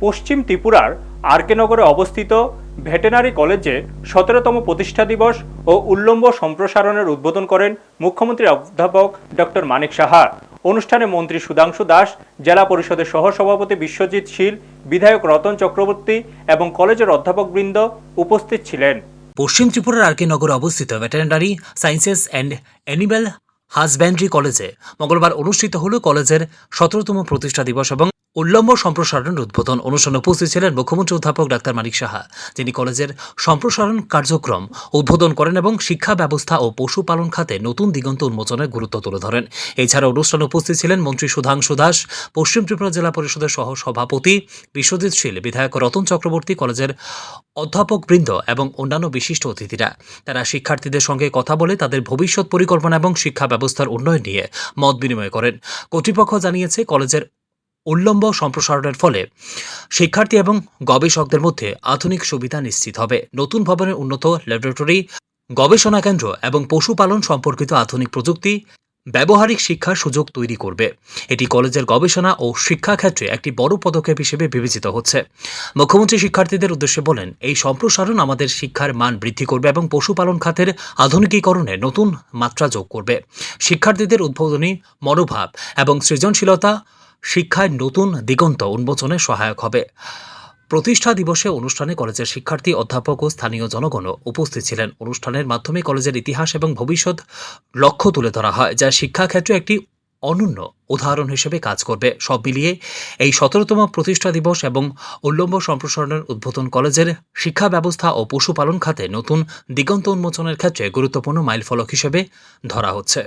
পশ্চিম ত্রিপুরার আরকেনগরে অবস্থিত ভেটেনারি কলেজে সতেরোতম প্রতিষ্ঠা দিবস ও উল্লম্ব সম্প্রসারণের উদ্বোধন করেন মুখ্যমন্ত্রী অধ্যাপক ডক্টর মানিক সাহা। অনুষ্ঠানে মন্ত্রী সুধাংশু দাস, জেলা পরিষদের সহসভাপতি বিশ্বজিৎ শীল, বিধায়ক রতন চক্রবর্তী এবং কলেজের অধ্যাপকবৃন্দ উপস্থিত ছিলেন। পশ্চিম ত্রিপুরার আরকে নগরে অবস্থিত veterinary sciences and animal husbandry কলেজে মঙ্গলবার অনুষ্ঠিত হল কলেজের সতেরোতম প্রতিষ্ঠা দিবস এবং উল্লম্ব সম্প্রসারণের উদ্বোধন অনুষ্ঠানে উপস্থিত ছিলেন মুখ্যমন্ত্রী অধ্যাপক ডাক্তার মানিক সাহা, যিনি কলেজের সম্প্রসারণ কার্যক্রম উদ্বোধন করেন এবং শিক্ষা ব্যবস্থা ও পশুপালন খাতে নতুন দিগন্ত উন্মোচনের গুরুত্ব তুলে ধরেন। এছাড়া অনুষ্ঠানে উপস্থিত ছিলেন মন্ত্রী সুধাংশু দাস, পশ্চিম ত্রিপুরা জেলা পরিষদের সহ সভাপতি বিশ্বজিৎ শীল, বিধায়ক রতন চক্রবর্তী কলেজের অধ্যাপকবৃন্দ এবং অন্যান্য বিশিষ্ট অতিথিরা। তারা শিক্ষার্থীদের সঙ্গে কথা বলে তাদের ভবিষ্যৎ পরিকল্পনা এবং শিক্ষা ব্যবস্থার উন্নয়ন নিয়ে মত বিনিময় করেন। কর্তৃপক্ষ জানিয়েছে, কলেজের উল্লম্ব সম্প্রসারণের ফলে শিক্ষার্থী এবং গবেষকদের মধ্যে আধুনিক সুবিধা নিশ্চিত হবে। নতুন ভবনের উন্নত ল্যাবরেটরি গবেষণা কেন্দ্র এবং পশুপালন সম্পর্কিত আধুনিক প্রযুক্তি ব্যবহারিক শিক্ষার সুযোগ তৈরি করবে। এটি কলেজের গবেষণা ও শিক্ষা ক্ষেত্রে একটি বড় পদক্ষেপ হিসেবে বিবেচিত হচ্ছে। মুখ্যমন্ত্রী শিক্ষার্থীদের উদ্দেশ্যে বলেন, এই সম্প্রসারণ আমাদের শিক্ষার মান বৃদ্ধি করবে এবং পশুপালন খাতের আধুনিকীকরণে নতুন মাত্রা যোগ করবে। শিক্ষার্থীদের উদ্বোধনী মনোভাব এবং সৃজনশীলতা শিক্ষায় নতুন দিগন্ত উন্মোচনে সহায়ক হবে। প্রতিষ্ঠা দিবসে অনুষ্ঠানে কলেজের শিক্ষার্থী, অধ্যাপক ও স্থানীয় জনগণও উপস্থিত ছিলেন। অনুষ্ঠানের মাধ্যমে কলেজের ইতিহাস এবং ভবিষ্যৎ লক্ষ্য তুলে ধরা হয়, যা শিক্ষাক্ষেত্রে একটি অনন্য উদাহরণ হিসেবে কাজ করবে। সব মিলিয়ে এই সতেরোতম প্রতিষ্ঠা দিবস এবং উল্লম্ব সম্প্রসারণের উদ্বোধন কলেজের শিক্ষা ব্যবস্থা ও পশুপালন খাতে নতুন দিগন্ত উন্মোচনের ক্ষেত্রে গুরুত্বপূর্ণ মাইলফলক হিসেবে ধরা হচ্ছে।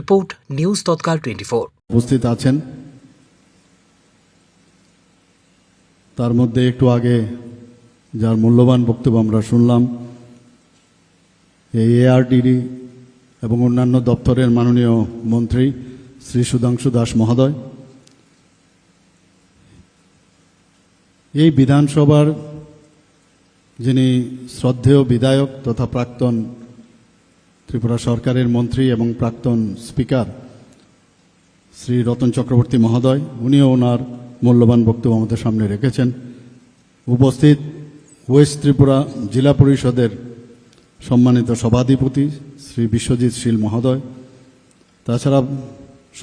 রিপোর্ট, নিউজ তৎকাল টোয়েন্টি উপস্থিত আছেন তার মধ্যে একটু আগে যার মূল্যবান বক্তব্য আমরা শুনলাম, এই এআরডিডি এবং অন্যান্য দপ্তরের মাননীয় মন্ত্রী শ্রী সুধাংশু দাস মহোদয়, এই বিধানসভার যিনি শ্রদ্ধেয় বিধায়ক তথা প্রাক্তন ত্রিপুরা সরকারের মন্ত্রী এবং প্রাক্তন স্পিকার শ্রী রতন চক্রবর্তী মহোদয়, উনিও ওনার মূল্যবান বক্তব্য আমাদের সামনে রেখেছেন। উপস্থিত ওয়েস্ট ত্রিপুরা জেলা পরিষদের সম্মানিত সভাধিপতি শ্রী বিশ্বজিৎ শীল মহোদয়, তাছাড়া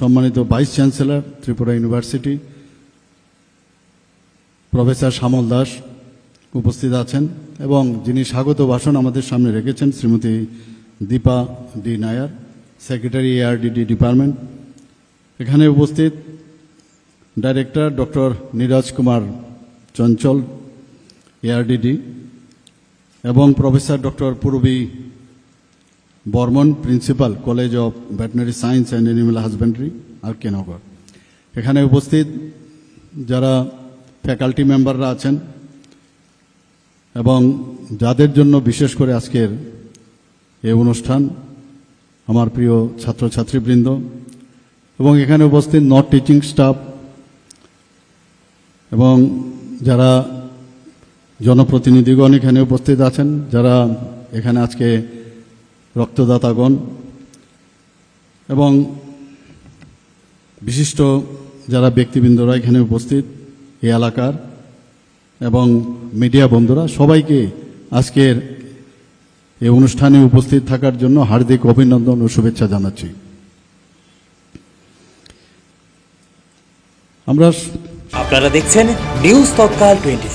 সম্মানিত vice chancellor Tripura university professor Shyamal Das উপস্থিত আছেন এবং যিনি স্বাগত ভাষণ আমাদের সামনে রেখেছেন Shrimati Dipa D Nair, secretary ARDD department. এখানে উপস্থিত director doctor Neeraj Kumar Chanchal ARDD এবং professor doctor Purbi Barman principal college of veterinary science and animal husbandry R কেনগর এখানে উপস্থিত যারা ফ্যাকাল্টি মেম্বাররা আছেন এবং যাদের জন্য বিশেষ করে আজকের এই অনুষ্ঠান, আমার প্রিয় ছাত্রছাত্রীবৃন্দ, এবং এখানে উপস্থিত নট টিচিং স্টাফ এবং যারা জনপ্রতিনিধিগণ এখানে উপস্থিত আছেন, যারা এখানে আজকে রক্তদাতাগণ এবং বিশিষ্ট যারা ব্যক্তিবৃন্দরা এখানে উপস্থিত, এই এলাকার এবং মিডিয়া বন্ধুরা, সবাইকে আজকের এই অনুষ্ঠানে উপস্থিত থাকার জন্য হার্দিক অভিনন্দন ও শুভেচ্ছা জানাচ্ছি। আমরা আপনারা দেখছেন নিউজ তৎকাল টোয়েন্টি